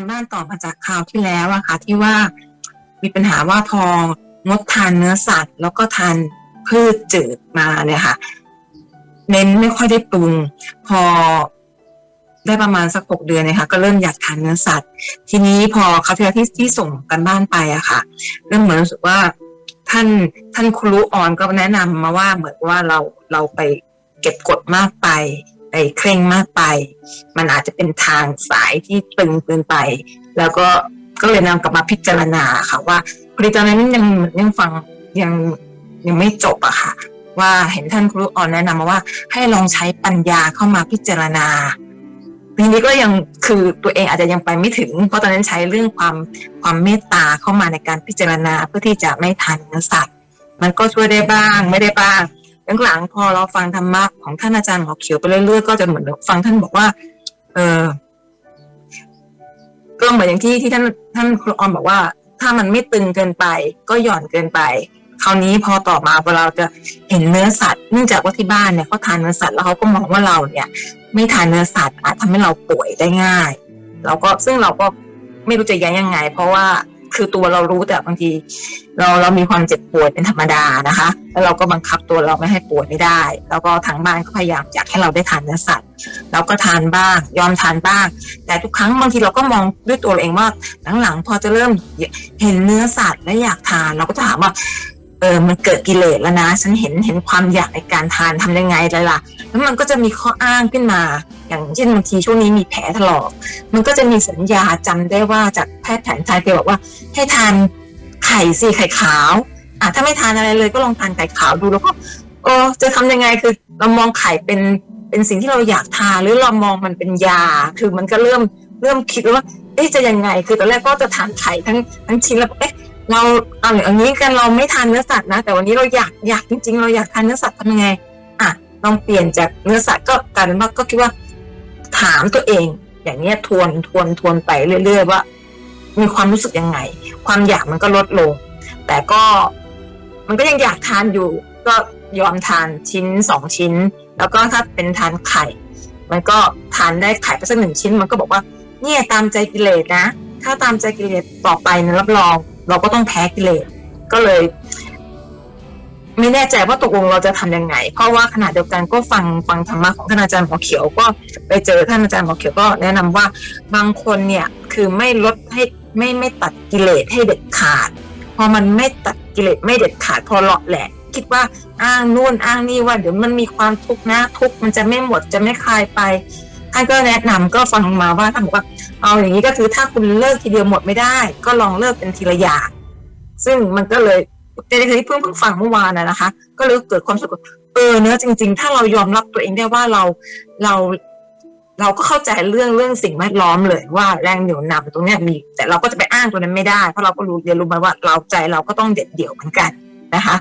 ันบ้านต่อมาจากคราวที่แล้วอะค่ะ ที่ว่ามีปัญหาว่าพองดทานเนื้อสัตว์ แล้วก็ทานพืชจืดมาเนี่ยค่ะ เน้นไม่ค่อยได้ปรุง พอได้ประมาณสักหกเดือนเนี่ยค่ะก็เริ่มอยากทานเนื้อสัตว์ ทีนี้พอคราที่ที่ที่ส่งกันบ้านไปอะค่ะ เริ่มเหมือนรู้สึกว่าท่านท่านครูออนก็แนะนำมาว่าเหมือนว่าเราเราไปเก็บกดมากไป ไปเคร่งมากไป มันอาจจะเป็นทางสายที่ตึงเกินไป แล้วก็ก็เลยนำกลับมาพิจารณาค่ะว่าพอดีตอนนั้นยังยังฟังยังยังไม่จบอะค่ะ ว่าเห็นท่านครูออนแนะนำมาว่า ให้ลองใช้ปัญญาเข้ามาพิจารณาทีนี้ก็ยังคือตัวเองอาจจะยังไปไม่ถึง เพราะตอนนั้นใช้เรื่องความความเมตตาเข้ามาในการพิจารณาเพื่อที่จะไม่ทานเนื้อสัตว์ มันก็ช่วยได้บ้างไม่ได้บ้าง หลังๆพอเราฟังธรรมะของท่านอาจารย์หมอเขียวไปเรื่อยๆก็จะเหมือนฟังท่านบอกว่า เออก็เหมือนอย่างที่ที่ท่านท่านครูออนบอกว่า ถ้ามันไม่ตึงเกินไป ก็หย่อนเกินไป คราวนี้พอต่อมาเวลาเราจะเห็นเนื้อสัตว์เนื่องจากว่าที่บ้านเนี่ยเขาทานเนื้อสัตว์แล้วเขาก็มองว่าเราเนี่ย ไม่ทานเนื้อสัตว์อาจทำให้เราป่วยได้ง่าย เราก็ซึ่งเราก็ไม่รู้จะย้งยังไง เพราะว่า คือตัวเรารู้แต่บางที เราเรามีความเจ็บปวยเป็นธรรมดานะคะ แล้วเราก็บังคับตัวเราไม่ให้ปวยไม่ได้ แล้วก็ทางบ้านก็พยายามอยากให้เราได้ทานเนื้อสัตว์เราก็ทานบ้าง ยอมทานบ้าง แต่ทุกครั้งบางทีเราก็มองด้วยตัวเราเองว่าหลังๆพอจะเริ่มเห็นเนื้อสัตว์และอยากทานเราก็จะถามว่าเออ มันเกิดกิเลสแล้วนะ ฉันเห็นเห็นความอยากในการทานทำยังไงเลยล่ะ แล้วมันก็จะมีข้ออ้างขึ้นมา อย่างเช่นบางทีช่วงนี้มีแผลถลอก มันก็จะมีสัญญาจำได้ว่าจากแพทย์แผนไทยเคยบอกว่า ให้ทานไข่สิไข่ขาวอะถ้าไม่ทานอะไรเลยก็ลองทานไข่ขาวดูแล้วก็เออจะทำยังไงคือเรามองไข่เป็นเป็นสิ่งที่เราอยากทานหรือเรามองมันเป็นยา คือมันก็เริ่มเริ่มคิดว่าเอ๊ะจะยังไง คือตอนแรกก็จะทานไข่ทั้งทั้งชิ้นแล้วเอ๊ะเราเอาอย่างนี้กันเราไม่ทานเนื้อสัตว์นะ แต่วันนี้เราอยากอยากจริง ๆ เราอยากทานเนื้อสัตว์ทำยังไงอะลองเปลี่ยนจากเนื้อสัตว์ก็กลายเป็นว่าก็คิดว่า ถามตัวเอง อย่างเนี้ยทวนทวนทวนไปเรื่อยๆว่า มีความรู้สึกยังไง ความอยากมันก็ลดลง แต่ก็มันก็ยังอยากทานอยู่ ก็ยอมทานชิ้นสองชิ้น แล้วก็ถ้าเป็นทานไข่ มันก็ทานได้ไข่ไปสักหนึ่งชิ้น มันก็บอกว่าเนี่ยตามใจกิเลสนะ ถ้าตามใจกิเลสต่อไปนะรับรอง เราก็ต้องแพ้กิเลสก็เลย ไม่แน่ใจว่าตกลงเราจะทำยังไง เพราะว่าขณะเดียวกันก็ฟังฟังธรรมะของท่านอาจารย์หมอเขียวก็ไปเจอท่านอาจารย์หมอเขียวก็แนะนำว่าบางคนเนี่ยคือไม่ลดให้ไม่ไม่ตัดกิเลสให้เด็ดขาด พอมันไม่ตัดกิเลสไม่เด็ดขาดพอเลาะแหละ คิดว่าอ้างนู่นอ้างนี่ว่าเดี๋ยวมันมีความทุกข์นะทุกข์มันจะไม่หมดจะไม่คลายไปท่านก็แนะนำก็ฟังมาว่าท่านบอกว่าเอาอย่างนี้ก็คือถ้าคุณเลิกทีเดียวหมดไม่ได้ ก็ลองเลิกเป็นทีละอย่างซึ่งมันก็เลย ในที่เพิ่งเพิ่งฟังเมื่อวานนะนะคะ ก็เลยเกิดความสุขเออเนื้อจริง ๆ ถ้าเรายอมรับตัวเองได้ว่าเราเราเราก็เข้าใจเรื่องเรื่องสิ่งแวดล้อมเลยว่าแรงเหนี่ยวนำตรงเนี้ยมี แต่เราก็จะไปอ้างตัวนั้นไม่ได้เพราะเราก็รู้เรียนรู้มาว่าเราใจเราก็ต้องเด็ดเดี่ยวเหมือนกันนะคะ